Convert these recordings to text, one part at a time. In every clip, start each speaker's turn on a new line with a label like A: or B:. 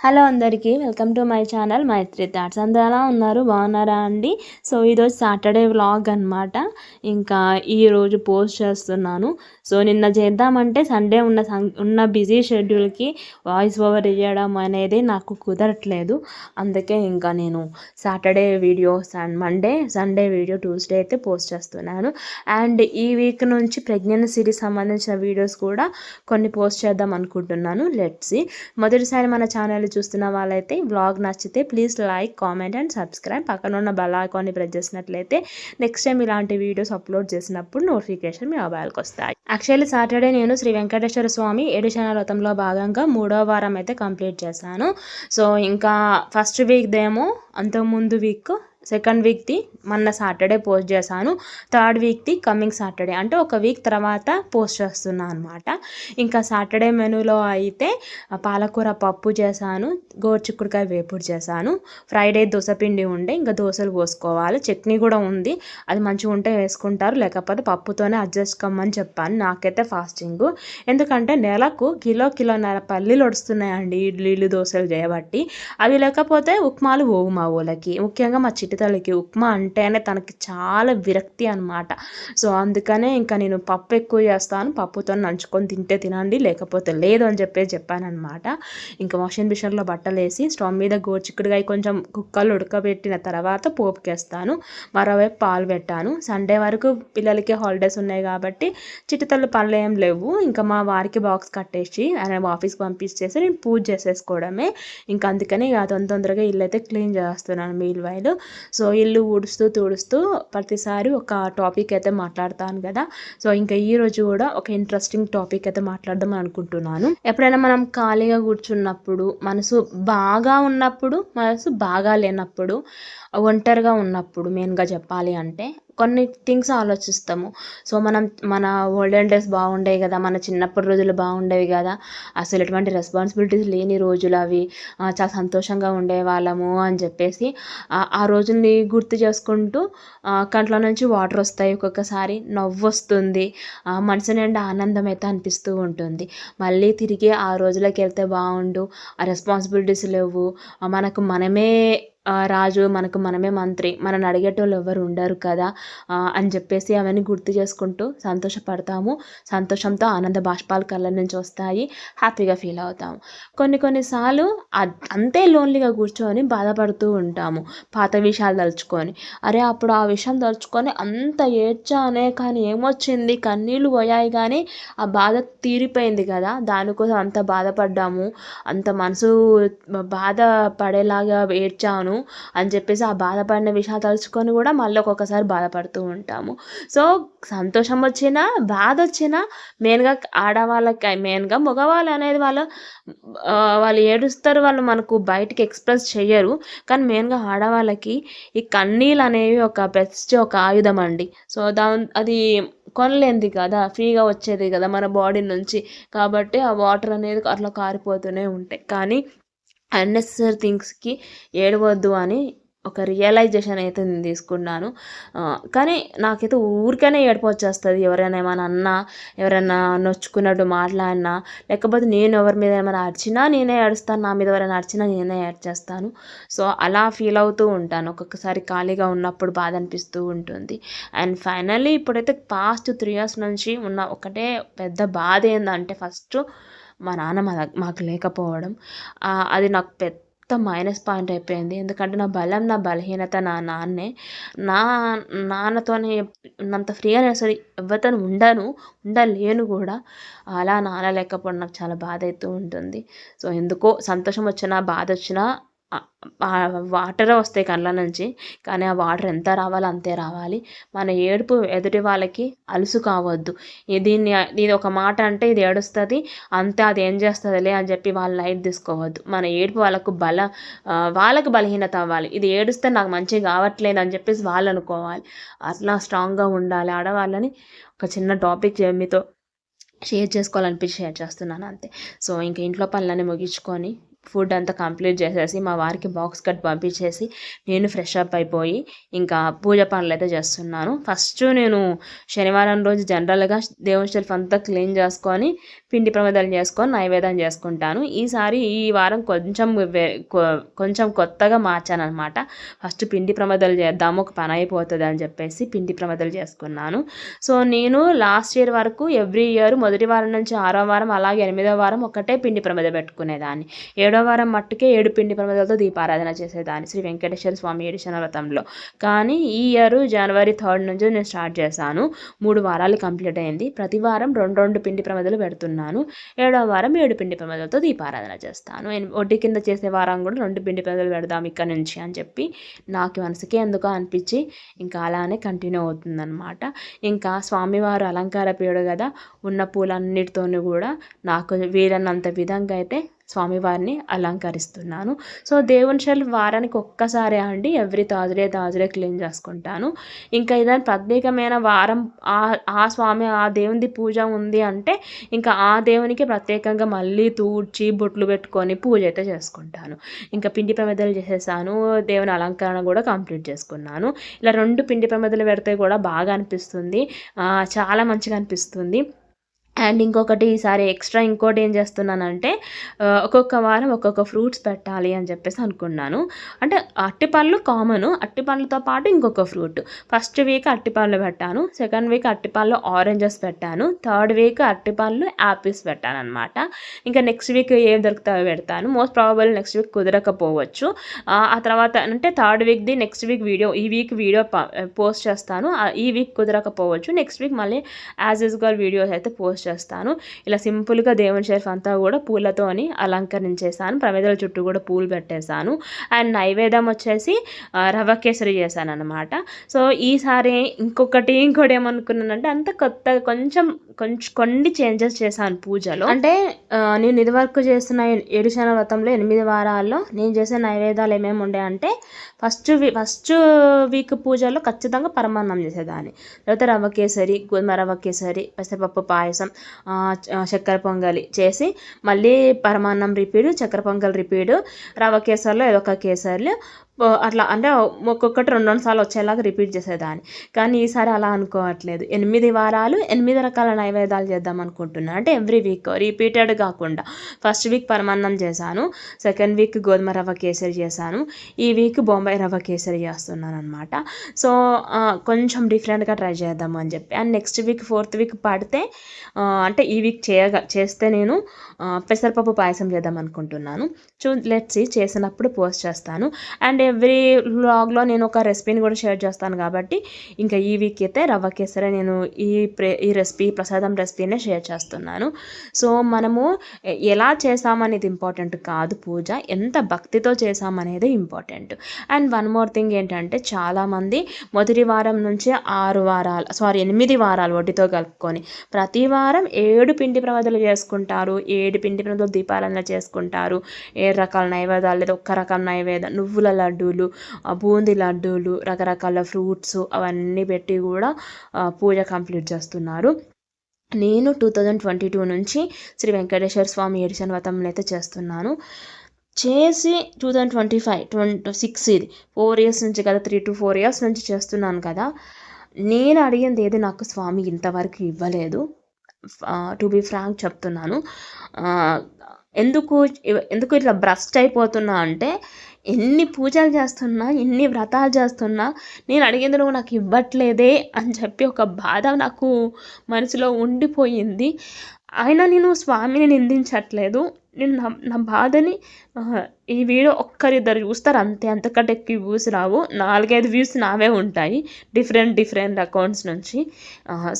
A: Hello అందరికీ welcome to my channel Maitri thoughts. అందరూ ఎలా ఉన్నారు? బాగున్నారా అండి? సో ఈరోజు సాటర్డే వ్లాగ్ అనమాట ఇంకా ఈరోజు పోస్ట్ చేస్తున్నాను. సో నిన్న చేద్దామంటే సండే ఉన్న ఉన్న బిజీ షెడ్యూల్కి వాయిస్ ఓవర్ ఇవ్వడం అనేది నాకు కుదరట్లేదు. అందుకే ఇంకా నేను Saturday videos and Monday Sunday video Tuesday అయితే పోస్ట్ చేస్తున్నాను. అండ్ ఈ వీక్ నుంచి ప్రెగ్నెన్సీకి సంబంధించిన వీడియోస్ కూడా కొన్ని పోస్ట్ చేద్దాం అనుకుంటున్నాను. లెట్సి మొదటిసారి మన ఛానల్ చూస్తున్న వాళ్ళైతే బ్లాగ్ నచ్చితే please like comment and subscribe పక్కన ఉన్న బెల్ ఐకాన్ని ప్రెస్ చేసినట్లయితే నెక్స్ట్ టైం ఇలాంటి వీడియోస్ అప్లోడ్ చేసినప్పుడు నోటిఫికేషన్ మీ మొబైల్కి వస్తాయి. యాక్చువల్లీ సాటర్డే నేను శ్రీ వెంకటేశ్వర స్వామి ఏడుశన వ్రతంలో భాగంగా మూడో వారం అయితే కంప్లీట్ చేశాను. సో ఇంకా ఫస్ట్ వీక్ దేమో అంతకుముందు వీక్ సెకండ్ వీక్ది మొన్న సాటర్డే పోస్ట్ చేశాను. థర్డ్ వీక్ది కమింగ్ సాటర్డే. అంటే ఒక వీక్ తర్వాత పోస్ట్ చేస్తున్నాను అనమాట ఇంకా సాటర్డే మెనూలో అయితే పాలకూర పప్పు చేశాను గోరుచిక్కుడుకాయ వేపుడు చేశాను. ఫ్రైడే దోశపిండి ఉండే ఇంకా దోశలు పోసుకోవాలి. చట్నీ కూడా ఉంది. అది మంచిగా ఉంటే వేసుకుంటారు. లేకపోతే పప్పుతోనే అడ్జస్ట్ కమ్మని చెప్పాను. నాకైతే ఫాస్టింగ్. ఎందుకంటే నెలకు కిలో కిలోన్నర పల్లీలు వడుస్తున్నాయండి ఇడ్లీలు దోశలు చేయబట్టి. అవి లేకపోతే ఉప్మాలు పోవు మా ఊళ్ళకి. ముఖ్యంగా మా చిటితలకి ఉప్మా అంటేనే తనకి చాలా విరక్తి అనమాట సో అందుకనే ఇంకా నేను పప్పు ఎక్కువ చేస్తాను. పప్పుతో నంచుకొని తింటే తినండి లేకపోతే లేదు అని చెప్పేసి చెప్పానమాట ఇంకా వాషింగ్ మిషన్లో బట్టలు వేసి స్టవ్ మీద గోచిక్కుడుగా కొంచెం కుక్కలు ఉడకబెట్టిన తర్వాత పోపుకేస్తాను మరోవైపు పాలు పెట్టాను. సండే వరకు పిల్లలకి హాలిడేస్ ఉన్నాయి కాబట్టి చిటితల్లు పనులు ఏం లేవు. ఇంకా మా వారికి బాక్స్ కట్టేసి ఆయన ఆఫీస్కి పంపించేసి నేను పూజ చేసేసుకోవడమే. ఇంకా అందుకని తొందర తొందరగా ఇల్లు అయితే క్లీన్ చేస్తున్నాను మీల్ వైలు. సో ఇల్లు ఊడుస్తూ తుడుస్తూ ప్రతిసారి ఒక టాపిక్ అయితే మాట్లాడతాను కదా. సో ఇంకా ఈ రోజు కూడా ఒక ఇంట్రెస్టింగ్ టాపిక్ అయితే మాట్లాడదాం అనుకుంటున్నాను. ఎప్పుడైనా మనం ఖాళీగా కూర్చున్నప్పుడు మనసు బాగా ఉన్నప్పుడు మనసు బాగా లేనప్పుడు ఒంటరిగా ఉన్నప్పుడు మెయిన్గా చెప్పాలి అంటే కొన్ని థింగ్స్ ఆలోచిస్తాము. సో మనం మన ఓల్డెన్ డేస్ బాగుండేవి కదా మన చిన్నప్పటి రోజులు బాగుండేవి కదా అసలు ఎటువంటి రెస్పాన్సిబిలిటీస్ లేని రోజులు అవి చాలా సంతోషంగా ఉండేవాళ్ళము అని చెప్పేసి ఆ రోజుల్ని గుర్తు చేసుకుంటూ కంట్లో నుంచి వాటర్ వస్తాయి ఒక్కొక్కసారి నవ్వు వస్తుంది మనసు నిండా ఆనందం అయితే అనిపిస్తూ ఉంటుంది. మళ్ళీ తిరిగి ఆ రోజులకి వెళ్తే బాగుండు ఆ రెస్పాన్సిబిలిటీస్ లేవు మనకు మనమే రాజు మనకు మనమే మంత్రి. మనని అడిగేటోళ్ళు ఎవరు ఉండరు కదా. అని చెప్పేసి అవన్నీ గుర్తు చేసుకుంటూ సంతోషపడతాము. సంతోషంతో ఆనంద బాష్పాలు కళ్ళ నుంచి వస్తాయి. హ్యాపీగా ఫీల్ అవుతాము. కొన్ని కొన్నిసార్లు అంతే లోన్లీగా కూర్చొని బాధపడుతూ ఉంటాము. పాత విషయాలు తలుచుకొని. అరే అప్పుడు ఆ విషయం తలుచుకొని అంత ఏడ్చానే కానీ ఏమొచ్చింది? కన్నీళ్ళు పోయాయి కానీ ఆ బాధ తీరిపోయింది కదా. దానికోసం అంత బాధపడ్డాము. అంత మనసు బాధ పడేలాగా ఏడ్చాను చేశాను అని చెప్పేసి ఆ బాధపడిన విషయాలు తలుచుకొని కూడా మళ్ళీ ఒక్కొక్కసారి బాధపడుతూ ఉంటాము. సో సంతోషం వచ్చినా బాధ వచ్చినా మెయిన్గా ఆడవాళ్ళకి మెయిన్గా మగవాళ్ళు అనేది వాళ్ళు వాళ్ళు ఏడుస్తారు వాళ్ళు మనకు బయటికి ఎక్స్ప్రెస్ చేయరు కానీ మెయిన్గా ఆడవాళ్ళకి ఈ కన్నీళ్ళు అనేవి ఒక బెస్ట్ ఒక ఆయుధం అండి. సో దా అది కొనలేంది కదా ఫ్రీగా వచ్చేది కదా మన బాడీ నుంచి. కాబట్టి ఆ వాటర్ అనేది అట్లా కారిపోతూనే ఉంటాయి. కానీ అన్నెసరీ థింగ్స్కి ఏడవద్దు అని ఒక రియలైజేషన్ అయితే నేను తీసుకున్నాను. కానీ నాకైతే ఊరికనే ఏడుపు వచ్చేస్తుంది. ఎవరైనా ఏమైనా అన్నా ఎవరైనా నొచ్చుకున్నట్టు మాట్లాడినా లేకపోతే నేను ఎవరి మీద ఏమైనా అరిచినా నేనే ఏడుస్తాను. నా మీద ఎవరైనా అరిచినా నేనే ఏడ్చేస్తాను సో అలా ఫీల్ అవుతూ ఉంటాను. ఒక్కొక్కసారి ఖాళీగా ఉన్నప్పుడు బాధ అనిపిస్తూ ఉంటుంది. అండ్ ఫైనల్లీ ఇప్పుడైతే పాస్ట్ త్రీ ఇయర్స్ నుంచి ఉన్న ఒకటే పెద్ద బాధ ఏంటంటే ఫస్ట్ మా నాన్న మా మాకు లేకపోవడం అది నాకు పెద్ద మైనస్ పాయింట్ అయిపోయింది. ఎందుకంటే నా బలం నా బలహీనత నా నాన్నే నా నాన్నతోనే ఉన్నంత ఫ్రీగా నేను అసలు ఎవరితో ఉండను ఉండలేను కూడా. అలా నాన్న లేకపోవడం నాకు చాలా బాధ అవుతూ ఉంటుంది. సో ఎందుకో సంతోషం వచ్చినా బాధ వచ్చినా వాటరే వస్తాయి కళ్ళ నుంచి. కానీ ఆ వాటర్ ఎంత రావాలో అంతే రావాలి. మన ఏడుపు ఎదుటి వాళ్ళకి అలుసు కావద్దు. దీన్ని ఇది ఒక మాట అంటే ఇది ఏడుస్తుంది అంతే అది ఏం చేస్తుందిలే అని చెప్పి వాళ్ళు లైట్ తీసుకోవద్దు. మన ఏడుపు వాళ్ళకు బల వాళ్ళకు బలహీనత అవ్వాలి. ఇది ఏడుస్తే నాకు మంచిగా కావట్లేదు అని చెప్పేసి వాళ్ళు అనుకోవాలి. అట్లా స్ట్రాంగ్గా ఉండాలి. ఆడవాళ్ళని ఒక చిన్న టాపిక్ మీతో షేర్ చేసుకోవాలనిపించి షేర్ చేస్తున్నాను అంతే. సో ఇంకా ఇంట్లో పనులన్నీ ముగించుకొని ఫుడ్ అంతా కంప్లీట్ చేసేసి మా వారికి బాక్స్ కట్ పంపించేసి నేను ఫ్రెష్ అప్ అయిపోయి ఇంకా పూజ పనులు అయితే చేస్తున్నాను. ఫస్ట్ నేను శనివారం రోజు జనరల్గా దేవుని షెల్ఫ్ అంతా క్లీన్ చేసుకొని పిండి ప్రమాదాలు చేసుకొని నైవేద్యం చేసుకుంటాను. ఈసారి ఈ వారం కొంచెం కొంచెం కొత్తగా మార్చాను అనమాట ఫస్ట్ పిండి ప్రమాదాలు చేద్దాము ఒక పని అయిపోతుంది అని చెప్పేసి పిండి ప్రమాదాలు చేసుకున్నాను. సో నేను లాస్ట్ ఇయర్ వరకు ఎవ్రీ ఇయర్ మొదటి వారం నుంచి ఆరో వారం అలాగే ఎనిమిదో వారం ఒకటే పిండి ప్రమిద పెట్టుకునేదాన్ని. ఏడో వారం మట్టుకే ఏడు పిండి ప్రమదలతో దీపారాధన చేసేదాన్ని. శ్రీ వెంకటేశ్వర స్వామి ఏడిచిన వ్రతంలో కానీ ఈ ఇయర్ జనవరి థర్డ్ నుంచి నేను స్టార్ట్ చేశాను. మూడు వారాలు కంప్లీట్ అయింది. ప్రతి వారం రెండు రెండు పిండి ప్రమదలు పెడుతున్నాను. ఏడో వారం ఏడు పిండి ప్రమదలతో దీపారాధన చేస్తాను. ఒడ్డి కింద చేసే వారం కూడా రెండు పిండి ప్రమదలు పెడదాం ఇక్కడ నుంచి అని చెప్పి నాకు మనసుకే ఎందుకో అనిపించి ఇంకా అలానే కంటిన్యూ అవుతుందన్నమాట. ఇంకా స్వామివారు అలంకార పీడు కదా ఉన్న పూలన్నిటితోనూ కూడా నాకు వీలన్నంత విధంగా అయితే స్వామివారిని అలంకరిస్తున్నాను. సో దేవుని షెల్ వారానికి ఒక్కసారే అండి. ఎవ్రీ తాజుడే తాజరే క్లీన్ చేసుకుంటాను. ఇంకా ఏదైనా ప్రత్యేకమైన వారం ఆ స్వామి ఆ దేవునిది పూజ ఉంది అంటే ఇంకా ఆ దేవునికి ప్రత్యేకంగా మళ్ళీ తూడ్చి బొట్లు పెట్టుకొని పూజ అయితే చేసుకుంటాను. ఇంకా పిండి ప్రమిదలు చేసేసాను. దేవుని అలంకరణ కూడా కంప్లీట్ చేసుకున్నాను. ఇలా రెండు పిండి ప్రమిదలు పెడితే కూడా బాగా అనిపిస్తుంది. చాలా మంచిగా అనిపిస్తుంది. అండ్ ఇంకొకటి ఈసారి ఎక్స్ట్రా ఇంకోటి ఏం చేస్తున్నానంటే ఒక్కొక్క వారం ఒక్కొక్క ఫ్రూట్స్ పెట్టాలి అని చెప్పేసి అనుకున్నాను. అంటే అట్టిపళ్ళు కామన్ అట్టిపళ్ళతో పాటు ఇంకొక ఫ్రూట్ ఫస్ట్ వీక్ అట్టిపళ్ళు పెట్టాను సెకండ్ వీక్ అట్టిపళ్ళు ఆరెంజెస్ పెట్టాను థర్డ్ వీక్ అట్టిపళ్ళు యాపిల్స్ పెట్టాను అనమాట ఇంకా నెక్స్ట్ వీక్ ఏం దొరుకుతాయో పెడతాను. మోస్ట్ ప్రాబబుల్ నెక్స్ట్ వీక్ కుదరకపోవచ్చు. ఆ తర్వాత అంటే థర్డ్ వీక్ది నెక్స్ట్ వీక్ వీడియో ఈ వీక్ వీడియో పోస్ట్ చేస్తాను. ఈ వీక్ కుదరకపోవచ్చు. నెక్స్ట్ వీక్ మళ్ళీ యాజ్ యూజువల్ వీడియోస్ అయితే పోస్ట్ చేస్తాను. ఇలా సింపుల్గా దేవుని షెల్ఫ్ అంతా కూడా పూలతోని అలంకరించేసాను ప్రమేదల చుట్టూ కూడా పూలు పెట్టేశాను అండ్ నైవేద్యం వచ్చేసి రవ్వ కేసరి చేశాను అనమాట సో ఈసారి ఇంకొకటి ఇంకోటి ఏమనుకున్నానంటే అంత కొత్తగా కొంచెం కొంచెం కొన్ని చేంజెస్ చేశాను పూజలో. అంటే నేను ఇదివరకు చేస్తున్న ఏడుశన వ్రతంలో ఎనిమిది వారాల్లో నేను చేసే నైవేద్యాలు ఏమేమి ఉండే అంటే ఫస్ట్ వీ ఫస్ట్ వీక్ పూజలో ఖచ్చితంగా పరమాన్నం చేసేదాన్ని. తర్వాత రవ్వ కేసరి గోధుమ రవ్వ కేసరి పెసరపప్పు పాయసం చక్కెర పొంగలి చేసి మళ్ళీ పరమాన్నం రిపీడు చక్కెర పొంగల్ రిపీడు రవ్వ కేసర్లు ఏదో ఒక కేసర్లు అట్లా అంటే ఒక్కొక్కటి రెండు రెండు సార్లు వచ్చేలాగా రిపీట్ చేసేదాన్ని. కానీ ఈసారి అలా అనుకోవట్లేదు. ఎనిమిది వారాలు ఎనిమిది రకాల నైవేద్యాలు చేద్దాం అనుకుంటున్నాను అంటే ఎవ్రీ వీక్ రిపీటెడ్ కాకుండా. ఫస్ట్ వీక్ పరమాన్నం చేశాను. సెకండ్ వీక్ గోధుమ రవ్వ కేసరి చేశాను. ఈ వీక్ బొంబాయి రవ్వ కేసరి చేస్తున్నాను అనమాట సో కొంచెం డిఫరెంట్గా ట్రై చేద్దాము అని చెప్పి. And next week fourth week పడితే అంటే ఈ వీక్ చేయగా చేస్తే నేను పెసరపప్పు పాయసం చేద్దాం అనుకుంటున్నాను. చూ లెట్స్ చేసినప్పుడు పోస్ట్ చేస్తాను. అండ్ ఎవ్రీ వ్లాగ్లో నేను ఒక రెసిపీని కూడా షేర్ చేస్తాను కాబట్టి ఇంకా ఈ వీక్ అయితే రవ్వ కేసరి నేను ఈ ప్రే ఈ రెసిపీ ప్రసాదం రెసిపీనే షేర్ చేస్తున్నాను. సో మనము ఎలా చేసామనేది ఇంపార్టెంట్ కాదు పూజ ఎంత భక్తితో చేసామనేది important. And one more thing ఏంటంటే చాలామంది మొదటి వారం నుంచి ఆరు వారాలు సారీ ఎనిమిది వారాలు వడ్డీతో కలుపుకొని ప్రతి వారం ఏడు పిండి ప్రవదలు చేసుకుంటారు ఏడు పిండి ప్రవదలు దీపాలన చేసుకుంటారు ఏ రకాల నైవేద్యాలు లేదా ఒక్క రకం నైవేద్యం నువ్వుల లడ్డు లడ్డూలు బూందీ లడ్డూలు రకరకాల ఫ్రూట్స్ అవన్నీ పెట్టి కూడా పూజ కంప్లీట్ చేస్తున్నారు. నేను టూ థౌజండ్ ట్వంటీ టూ నుంచి శ్రీ వెంకటేశ్వర స్వామి ఎడిషన్ వ్రతంలో అయితే చేస్తున్నాను. చేసి two thousand twenty five twenty six ఇది ఫోర్ ఇయర్స్ నుంచి కదా త్రీ టు ఫోర్ ఇయర్స్ నుంచి చేస్తున్నాను కదా. నేను అడిగింది ఏది నాకు స్వామి ఇంతవరకు ఇవ్వలేదు. టు బి ఫ్రాంక్ చెప్తున్నాను. ఎందుకు ఎందుకు ఇట్లా భ్రష్ట్ అయిపోతున్నా అంటే ఎన్ని పూజలు చేస్తున్నా ఎన్ని వ్రతాలు చేస్తున్నా నేను అడిగింది నువ్వు నాకు ఇవ్వట్లేదే అని చెప్పి ఒక బాధ నాకు మనసులో ఉండిపోయింది. అయినా నేను స్వామిని నిందించట్లేదు. నేను నా నా బాధని ఈ వీడియో ఒక్కరిద్దరు చూస్తారు. అంతే అంతకంటే ఎక్కువ వ్యూస్ రావు. నాలుగైదు వ్యూస్ నావే ఉంటాయి డిఫరెంట్ డిఫరెంట్ అకౌంట్స్ నుంచి.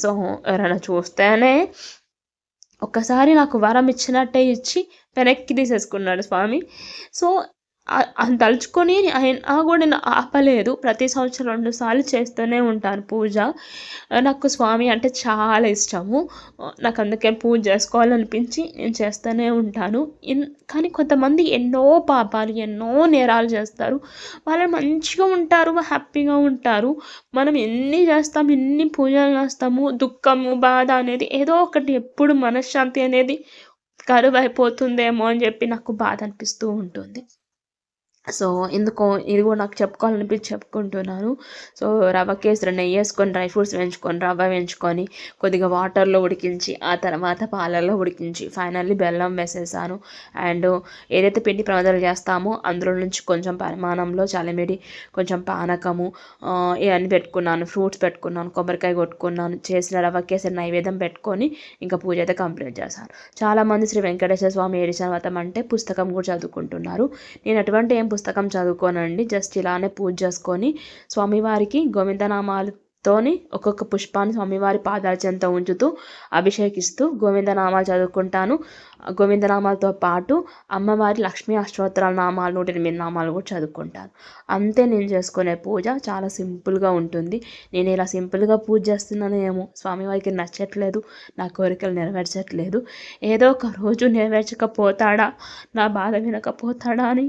A: సో ఎవరైనా చూస్తేనే ఒక్కసారి నాకు వరం ఇచ్చినట్టే ఇచ్చి వెనక్కి తీసేసుకున్నాడు స్వామి. సో తలుచుకొని అయినా కూడా నేను ఆపలేదు. ప్రతి సంవత్సరం రెండు సార్లు చేస్తూనే ఉంటాను పూజ. నాకు స్వామి అంటే చాలా ఇష్టము. నాకు అందుకే పూజ చేసుకోవాలనిపించి నేను చేస్తూనే ఉంటాను. కానీ కొంతమంది ఎన్నో పాపాలు ఎన్నో నేరాలు చేస్తారు. వాళ్ళు మంచిగా ఉంటారు హ్యాపీగా ఉంటారు. మనం ఎన్ని చేస్తాం ఎన్ని పూజలు చేస్తాము దుఃఖము బాధ అనేది ఏదో ఒకటి ఎప్పుడు మనశ్శాంతి అనేది కరువు అయిపోతుందేమో అని చెప్పి నాకు బాధ అనిపిస్తూ ఉంటుంది. సో ఎందుకో ఇది కూడా నాకు చెప్పుకోవాలనిపించి చెప్పుకుంటున్నాను. సో రవ్వ కేసరి నెయ్యి వేసుకొని డ్రై ఫ్రూట్స్ వేయించుకొని రవ్వ వేయించుకొని కొద్దిగా వాటర్లో ఉడికించి ఆ తర్వాత పాలల్లో ఉడికించి ఫైనల్లీ బెల్లం వేసేసాను. అండ్ ఏదైతే పిండి ప్రమాదాలు చేస్తామో అందులో నుంచి కొంచెం పరిమాణంలో చలిమిడి కొంచెం పానకము ఇవన్నీ పెట్టుకున్నాను. ఫ్రూట్స్ పెట్టుకున్నాను కొబ్బరికాయ కొట్టుకున్నాను చేసిన రవ్వ కేసరి నైవేద్యం పెట్టుకొని ఇంకా పూజ అయితే కంప్లీట్ చేశాను. చాలామంది శ్రీ వెంకటేశ్వర స్వామి ఏడిచిన వ్రతం అంటే పుస్తకం కూడా చదువుకుంటున్నారు. నేను అటువంటి ఏం పుస్తకం చదువుకోనండి. జస్ట్ ఇలానే పూజ చేసుకొని స్వామివారికి గోవిందనామాలు తోని ఒక్కొక్క పుష్పాన్ని స్వామివారి పాదాల చెంత ఉంచుతూ అభిషేకిస్తూ గోవిందనామాలు చదువుకుంటాను. గోవిందనామాలతో పాటు అమ్మవారి లక్ష్మీ అష్టోత్తరాల నామాలు నూట ఎనిమిది నామాలు కూడా చదువుకుంటాను. అంతే నేను చేసుకునే పూజ చాలా సింపుల్గా ఉంటుంది. నేను ఇలా సింపుల్గా పూజ చేస్తున్నాను ఏమో. స్వామివారికి నచ్చట్లేదు. నా కోరికలు నెరవేర్చట్లేదు. ఏదో ఒక రోజు నెరవేర్చకపోతాడా? నా బాధ వినకపోతాడా అని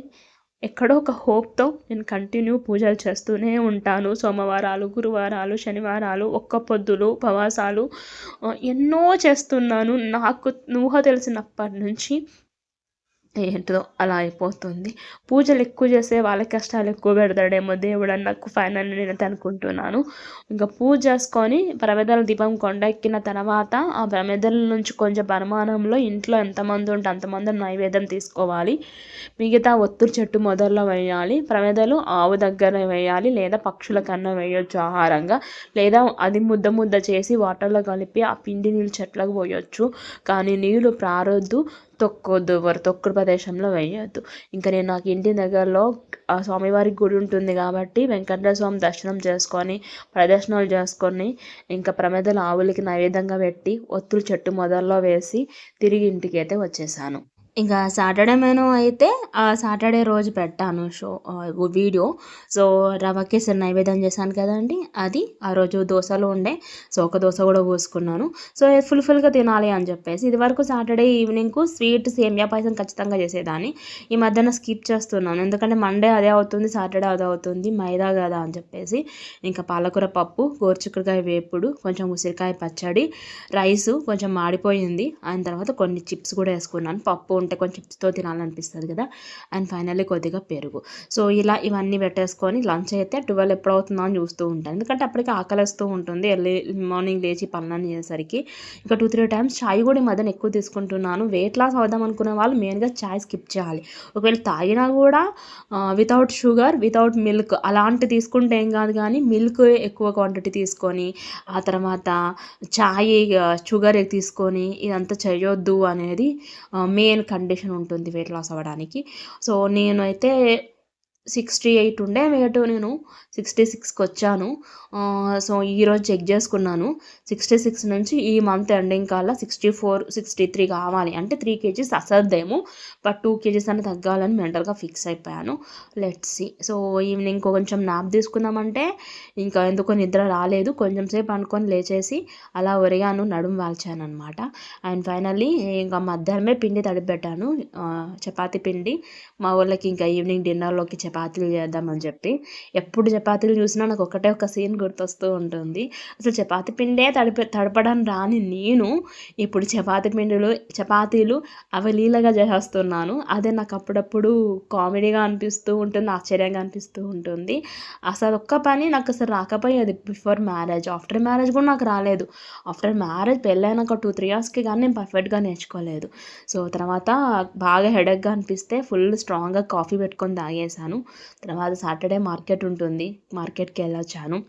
A: ఎక్కడో ఒక హోప్తో నేను కంటిన్యూ పూజలు చేస్తూనే ఉంటాను. సోమవారాలు గురువారాలు శనివారాలు ఒక్క పొద్దులు ఉపవాసాలు ఎన్నో చేస్తున్నాను. నాకు ఊహ తెలిసినప్పటి నుంచి ఏంటో అలా అయిపోతుంది. పూజలు ఎక్కువ చేసే వాళ్ళ కష్టాలు ఎక్కువ పెడతాడేమో దేవుడు అని నాకు ఫైనల్ నేను అనుకుంటున్నాను. ఇంకా పూజ చేసుకొని ప్రమేదల దీపం కొండ ఎక్కిన తర్వాత ఆ ప్రమేదల నుంచి కొంచెం పరిమాణంలో ఇంట్లో ఎంతమంది ఉంటే అంతమంది నైవేద్యం తీసుకోవాలి. మిగతా ఒత్తురు చెట్టు మొదల్లో వేయాలి. ప్రమేదలు ఆవు దగ్గర వేయాలి. లేదా పక్షుల కన్నా వేయొచ్చు ఆహారంగా. లేదా అది ముద్ద ముద్ద చేసి వాటర్లో కలిపి ఆ పిండి నీళ్ళు చెట్లకు పోయొచ్చు. కానీ నీళ్ళు ప్రారొద్దు. తొక్కొద్దు ఎవరు తొక్కుడు ప్రదేశంలో వేయొద్దు. ఇంకా నేను నాకు ఇంటి దగ్గరలో ఆ స్వామివారి గుడి ఉంటుంది కాబట్టి వెంకటేశ్వర స్వామి దర్శనం చేసుకొని ప్రదర్శనలు చేసుకొని ఇంకా ప్రమేదలు ఆవులకి నైవేద్యంగా పెట్టి ఒత్తులు చెట్టు మొదల్లో వేసి తిరిగి ఇంటికి అయితే వచ్చేసాను. ఇంకా సాటర్డే మెనూ అయితే సాటర్డే రోజు పెట్టాను షో వీడియో. సో రవ్వ కేసరి నైవేద్యం చేశాను కదండి అది. ఆ రోజు దోశలు ఉండే సో ఒక దోశ కూడా పోసుకున్నాను. సో ఫుల్ ఫుల్గా తినాలి అని చెప్పేసి ఇది వరకు సాటర్డే ఈవినింగ్కు స్వీట్ సేమియా పాయసం ఖచ్చితంగా చేసేదాన్ని. ఈ మధ్యన స్కిప్ చేస్తున్నాను. ఎందుకంటే మండే అదే అవుతుంది సాటర్డే అదే అవుతుంది మైదా కదా అని చెప్పేసి. ఇంకా పాలకూర పప్పు గోరుచిక్కుడుకాయ వేపుడు కొంచెం ఉసిరికాయ పచ్చడి రైసు కొంచెం మాడిపోయింది. ఆయన తర్వాత కొన్ని చిప్స్ కూడా వేసుకున్నాను. పప్పు ఉంటే కొంచెం చిప్స్తో తినాలనిపిస్తుంది కదా. అండ్ ఫైనల్లీ కొద్దిగా పెరుగు. సో ఇలా ఇవన్నీ పెట్టేసుకొని లంచ్ అయితే ట్వెల్వ్ ఎప్పుడు అవుతుందో అని చూస్తూ ఉంటాను. ఎందుకంటే అప్పటికి ఆకలిస్తూ ఉంటుంది. ఎర్లీ మార్నింగ్ లేచి పనులని చేసేసరికి ఇంకా టూ త్రీ టైమ్స్ చాయ్ కూడా ఈ మధ్యన ఎక్కువ తీసుకుంటున్నాను. వెయిట్ లాస్ అవుదాం అనుకునే వాళ్ళు మెయిన్గా చాయ్ స్కిప్ చేయాలి. ఒకవేళ తాగినా కూడా వితౌట్ షుగర్ వితౌట్ మిల్క్ అలాంటి తీసుకుంటే ఏం కాదు కానీ మిల్క్ ఎక్కువ క్వాంటిటీ తీసుకొని ఆ తర్వాత చాయ్ షుగర్ తీసుకొని ఇదంతా చేయొద్దు అనేది మెయిన్ కండిషన్ ఉంటుంది వెయిట్ లాస్ అవ్వడానికి. సో నేనైతే సిక్స్టీ ఎయిట్ ఉండే. వెయిట్ నేను సిక్స్టీ సిక్స్కి వచ్చాను సో ఈరోజు చెక్ చేసుకున్నాను. సిక్స్టీ సిక్స్ నుంచి ఈ మంత్ ఎండింగ్ కల్లా సిక్స్టీ ఫోర్ సిక్స్టీ త్రీ కావాలి. అంటే త్రీ కేజీస్ అసద్దేమో బట్ టూ కేజీస్ అని తగ్గాలని మెంటల్గా ఫిక్స్ అయిపోయాను. లెట్స్ సో ఈవినింగ్ కొంచెం నాప్ తీసుకుందామంటే ఇంకా ఎందుకో నిద్ర రాలేదు. కొంచెం సేపు అనుకొని లేచేసి అలా ఒరిగాను నడుము వాల్చాను అనమాట అండ్ ఫైనల్లీ ఇంకా మధ్యాహ్నమే పిండి తడిపెట్టాను. చపాతి పిండి. మా వాళ్ళకి ఇంకా ఈవినింగ్ డిన్నర్లోకి చపాతీలు చేద్దామని చెప్పి ఎప్పుడు చపాతీలు చూసినా నాకు ఒకటే ఒక సీన్ గుర్తొస్తూ ఉంటుంది. అసలు చపాతీ పిండే తడిప తడపడం రాని నేను ఇప్పుడు చపాతి పిండిలు చపాతీలు అవలీలగా చేసేస్తున్నాను. అదే నాకు అప్పుడప్పుడు కామెడీగా అనిపిస్తూ ఉంటుంది ఆశ్చర్యంగా అనిపిస్తూ ఉంటుంది. అసలు ఒక్క పని నాకు అసలు రాకపోయేది బిఫోర్ మ్యారేజ్. ఆఫ్టర్ మ్యారేజ్ కూడా నాకు రాలేదు. ఆఫ్టర్ మ్యారేజ్ పెళ్ళైనాక టూ త్రీ ఇయర్స్కి కానీ నేను పర్ఫెక్ట్గా నేర్చుకోలేదు. సో తర్వాత బాగా హెడేక్గా అనిపిస్తే ఫుల్ స్ట్రాంగ్గా కాఫీ పెట్టుకొని తాగేసాను తర్వాత సాటర్డే మార్కెట్ ఉంటుంది. మార్కెట్కి వెళ్ళొచ్చాను.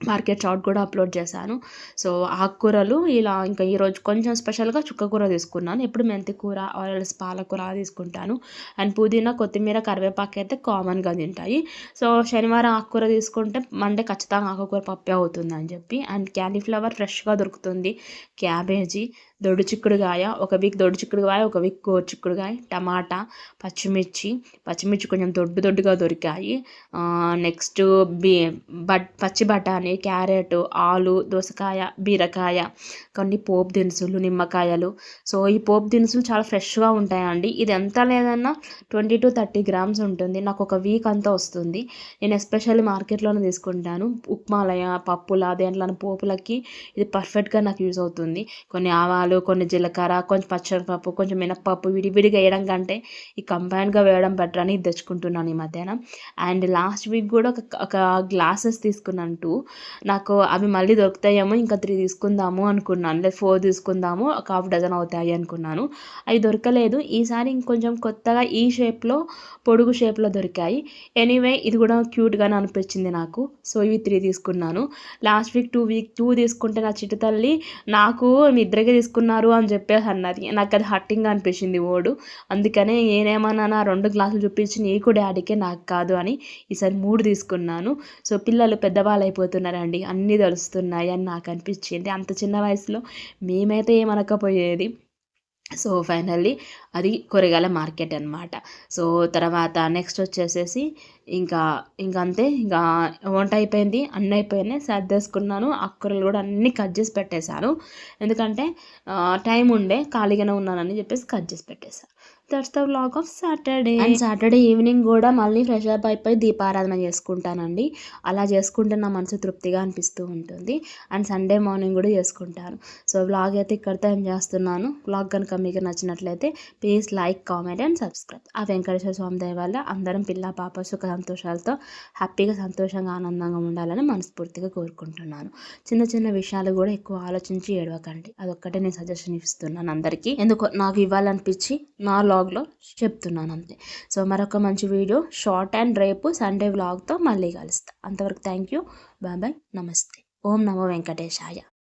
A: మార్కెట్ షార్ట్ కూడా అప్లోడ్ చేశాను. సో ఆకుకూరలు ఇలా ఇంకా ఈరోజు కొంచెం స్పెషల్గా చుక్కకూర తీసుకున్నాను. ఎప్పుడు మెంతి కూర ఆర్ఎల్స్ పాలకూర తీసుకుంటాను. అండ్ పుదీనా కొత్తిమీర కరివేపాకు అయితే కామన్గా తింటాయి. సో శనివారం ఆకుకూర తీసుకుంటే మండే ఖచ్చితంగా ఆకుకూర పప్పే అవుతుంది అని చెప్పి. అండ్ క్యాలీఫ్లవర్ ఫ్రెష్గా దొరుకుతుంది. క్యాబేజీ దొడు చిక్కుడుగాయ ఒక వీక్ దొడు చిక్కుడుగాయ ఒక వీక్ గోరు చిక్కుడుగాయ టమాటా పచ్చిమిర్చి. పచ్చిమిర్చి కొంచెం దొడ్డు దొడ్డుగా దొరికాయి. నెక్స్ట్ బీ బట్ పచ్చి బఠానీ క్యారెట్ ఆలు దోసకాయ బీరకాయ కొన్ని పోపు దినుసులు నిమ్మకాయలు. సో ఈ పోపు దినుసులు చాలా ఫ్రెష్గా ఉంటాయండి. ఇది ఎంత లేదన్నా ట్వంటీ టు థర్టీ గ్రామ్స్ ఉంటుంది. నాకు ఒక వీక్ అంతా వస్తుంది. నేను ఎస్పెషల్లీ మార్కెట్లోనే తీసుకుంటాను. ఉప్మాలయ పప్పుల దేంట్లో పోపులకి ఇది పర్ఫెక్ట్గా నాకు యూజ్ అవుతుంది. కొన్ని ఆవాలు ధనియాలు కొన్ని జీలకర్ర కొంచెం పచ్చనిపప్పు కొంచెం మినప్పప్పు విడివిడిగా వేయడం కంటే ఈ కంబైన్గా వేయడం బెటర్ అని ఇది తెచ్చుకుంటున్నాను ఈ మధ్యాహ్నం. అండ్ లాస్ట్ వీక్ కూడా ఒక ఒక గ్లాసెస్ తీసుకున్నాను టూ నాకు అవి మళ్ళీ దొరుకుతాయేమో ఇంకా త్రీ తీసుకుందాము అనుకున్నాను. లేదా ఫోర్ తీసుకుందాము ఒక హాఫ్ డజన్ అవుతాయి అనుకున్నాను. అవి దొరకలేదు. ఈసారి ఇంకొంచెం కొత్తగా ఈ షేప్లో పొడుగు షేప్లో దొరికాయి. ఎనీవే ఇది కూడా క్యూట్గానే అనిపించింది నాకు. సో ఇవి త్రీ తీసుకున్నాను. Last week two week two తీసుకుంటే నా చిట్టు తల్లి నాకు మీ ఇద్దరికే తీసుకున్నారు అని చెప్పేసి అన్నది. నాకు అది హట్టింగ్ అనిపించింది ఓడు. అందుకనే నేనేమన్నా నా రెండు గ్లాసులు చూపించి నీకు డాడీకే నాకు కాదు అని ఈసారి మూడు తీసుకున్నాను. సో పిల్లలు పెద్దవాళ్ళు అయిపోతున్నారండి అన్నీ తెలుస్తున్నాయి అని నాకు అనిపించింది. అంత చిన్న వయసులో మేమైతే ఏమనకపోయేది. సో ఫైనల్లీ అది కూరగాయల మార్కెట్ అనమాట సో తర్వాత నెక్స్ట్ వచ్చేసేసి ఇంకా ఇంకా అంతే. ఇంకా వంట అయిపోయింది అన్నీ అయిపోయినాయి. సర్దేసుకున్నాను అక్కరలు కూడా అన్నీ కట్ చేసి పెట్టేశాను ఎందుకంటే టైం ఉండే ఖాళీగానే ఉన్నానని చెప్పేసి కట్ చేసి పెట్టేశాను that's the vlog of Saturday and Saturday evening కూడా మళ్ళీ ఫ్రెష్ అప్ అయిపోయి దీపారాధన చేసుకుంటానండి. అలా చేసుకుంటే నా మనసు తృప్తిగా అనిపిస్తూ ఉంటుంది. అండ్ సండే మార్నింగ్ కూడా చేసుకుంటాను. సో వ్లాగ్ అయితే ఇక్కడితో ఏం చేస్తున్నాను? వ్లాగ్ కనుక మీకు నచ్చినట్లయితే please like comment and subscribe ఆ వెంకటేశ్వర స్వామి దయ అందరం పిల్ల పాప సుఖ సంతోషాలతో హ్యాపీగా సంతోషంగా ఆనందంగా ఉండాలని మనస్ఫూర్తిగా కోరుకుంటున్నాను. చిన్న చిన్న విషయాలు కూడా ఎక్కువ ఆలోచించి ఏడవకండి. అదొక్కటే నేను సజెషన్ ఇస్తున్నాను అందరికీ. ఎందుకు నాకు ఇవ్వాలనిపించి నా లాగ్ వ్లాగ్లో చెప్తున్నాను అంతే. సో మరొక మంచి వీడియో షార్ట్ అండ్ రేపు సండే వ్లాగ్తో మళ్ళీ కలుస్తాను అంతవరకు థ్యాంక్ యూ బాయ్ బాయ్ నమస్తే. ఓం నమో వెంకటేశాయ.